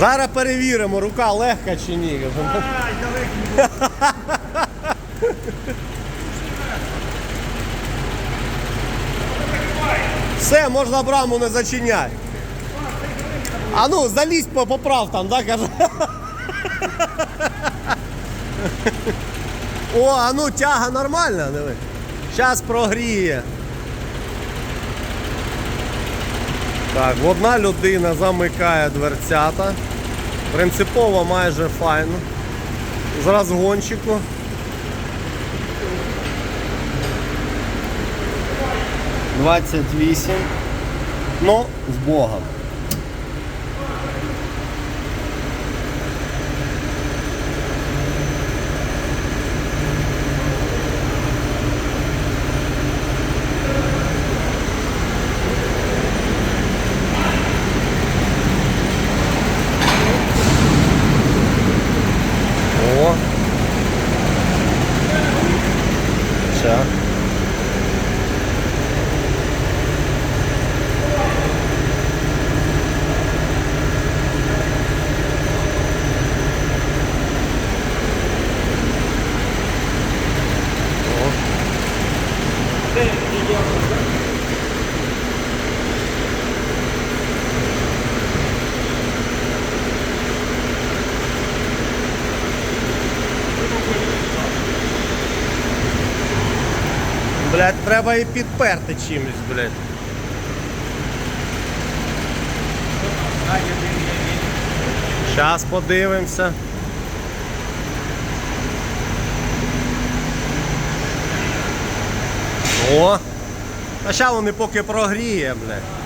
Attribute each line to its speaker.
Speaker 1: Зараз перевіримо, рука легка чи ні.
Speaker 2: Ай, далеко.
Speaker 1: Все, можна браму не зачиняти. А ну, залізь поправ там, да, каже. О, а ну тяга нормальна, диви. Зараз прогріє. Так, одна людина замикає дверцята. Принципово майже файно. З розгончику. Двадцять вісім. Ну, з Богом. О. Все. Блять, треба і підперти чимось, блять. Зараз подивимося. О! А зараз вони поки прогріє, блядь.